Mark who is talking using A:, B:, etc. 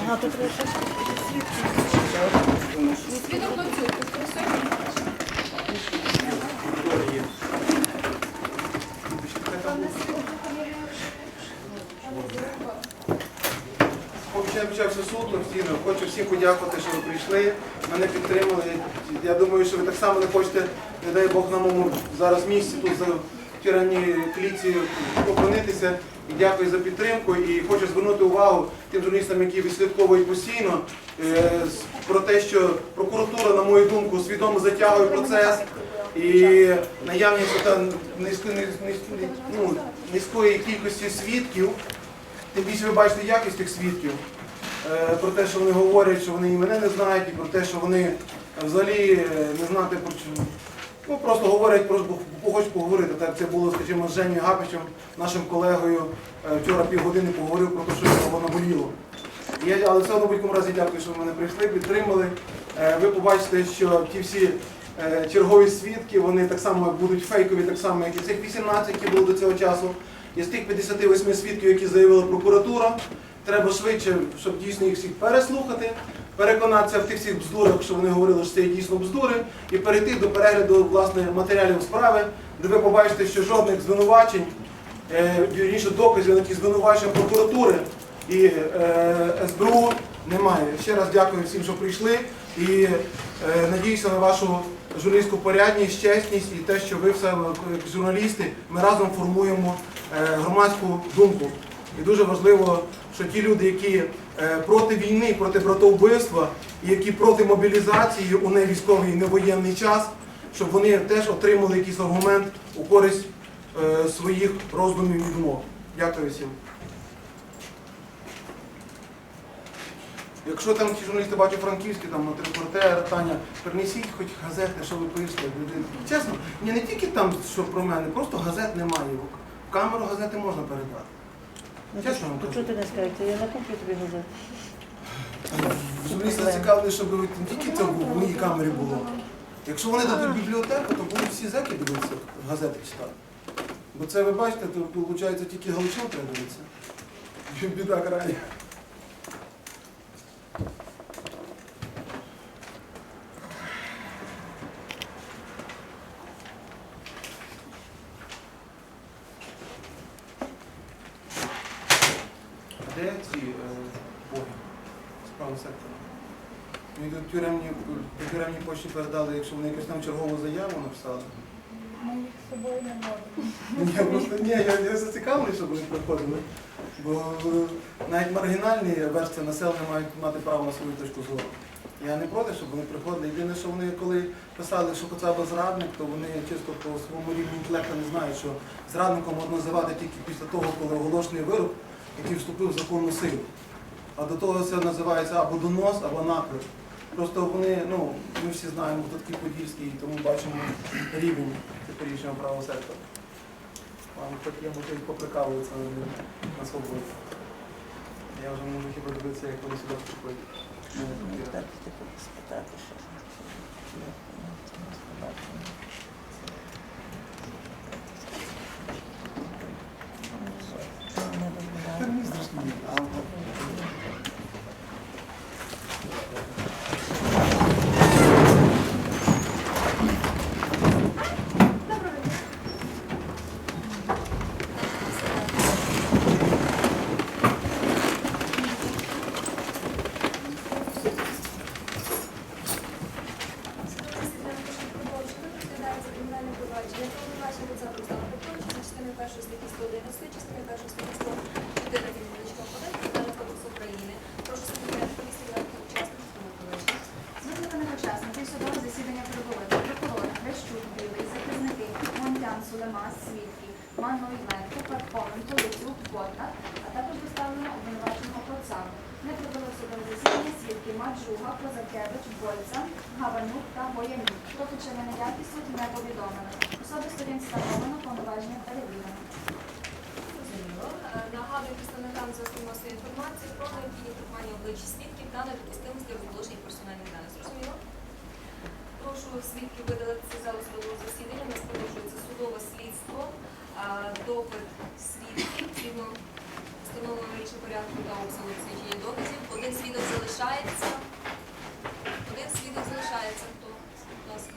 A: Багато треба
B: щось свідчити. Не почався суд, офіційно хочу всім подякувати, що ви прийшли, мене підтримали. Я думаю, що ви так само не хочете, не дай Бог на моєму зараз місці тут за в кліці опинитися. І дякую за підтримку. І хочу звернути увагу тим журналістам, які відслідковують постійно, е, про те, що прокуратура, на мою думку, свідомо затягує процес. І наявність ну, низької кількості свідків Тим більше ви бачите якість тих свідків, про те, що вони говорять, що вони і мене не знають, і про те, що вони е, взагалі е, не знати про що. Ну, просто говорять, просто хочуть поговорити. Так це було, скажімо, з Женєю Гапичем, нашим колегою. Е, Вчора півгодини поговорив про те, що його наболіло. Я, але все одно будь-якому разі дякую, що ви мене прийшли, підтримали. Е, Ви побачите, що ті всі е, чергові свідки, вони так само будуть фейкові, так само, як і цих 18, які були до цього часу. Із тих 58 свідків, які заявила прокуратура, треба швидше, щоб дійсно їх всіх переслухати, переконатися в тих всіх бздурах, що вони говорили, що це є дійсно бздури, і перейти до перегляду власне матеріалів справи, де ви побачите, що жодних звинувачень, е, вірніше доказів ті звинувачення прокуратури і е, СБУ немає. Ще раз дякую всім, що прийшли, і е, надіюся на вашу журналістську порядність, чесність і те, що ви все як журналісти, ми разом формуємо громадську думку. І дуже важливо, що ті люди, які е, проти війни, проти братовбивства, які проти мобілізації у невійськовий невоєнний час, щоб вони теж отримали якийсь аргумент у користь е, своїх роздумів і думок. Дякую всім. Якщо там ті журналісти бачу франківські, там от репортер, Таня, принесіть хоч газети, що ви пишете. Люди- Чесно, ні, не тільки там, що про мене, просто газет немає. В камеру газети можна передати.
C: Ну,
B: Чесно вам
C: то
B: кажу.
C: чого ти не скажете? Я накуплю тобі газети.
B: Мені зацікавили, щоб не тільки це в моїй камері було. Якщо вони дадуть бібліотеку, то будуть всі зеки дивитися, газети читати. Бо це ви бачите, то виходить тільки Галичин треба дивитися. Біда крайня. Справа сектора. Мені тут тюремні, по тюремній почті передали, якщо вони якусь там чергову заяву написали.
A: Ми їх з собою не можемо.
B: Ні, просто ні, я, я зацікавлений, щоб вони приходили. Бо е, навіть маргінальні верстви населення мають мати право на свою точку зору. Я не проти, щоб вони приходили. Єдине, що вони коли писали, що Коцаба зрадник, то вони чисто по своєму рівні інтелекту не знають, що зрадником можна називати тільки після того, коли оголошений вирок, який вступив в законну силу. А до того це називається або донос, або наклеп. Просто вони, ну, ми всі знаємо, хто такий Подільський, тому бачимо рівень теперішнього правого сектора. Вам хоч є можливість поприкалуватися на, свободі. Я вже можу хіба дивитися, як вони сюди.
C: Мені так типу спитати, що.
D: Судового засідання прибули прокурор, Грещук, Білий, захисники, Монтян, Сулемас, Свідки, Манойленко, Пархоменко, Луцюк, Ботнар, а також доставлено обвинуваченого Коцаку. Не прибули в судове засідання свідки Маджуга, Козакевич, Больця, Гаванюк та Гоянюк. Про вчинення явки суд не повідомлено. Особи сторін встановлено, повноваження перевірено.
E: Е, Нагадую представникам засобів масової інформації про необхідність трактування обличчя свідків та недопустимості розголошення персональних даних. Зрозуміло? Прошу свідків видалитися залу судового засідання. Нас продовжується судове слідство, допит свідків згідно встановлюючи порядку та обсягу свідчення доказів. Один свідок залишається. Один свідок залишається. Хто? Будь ласка.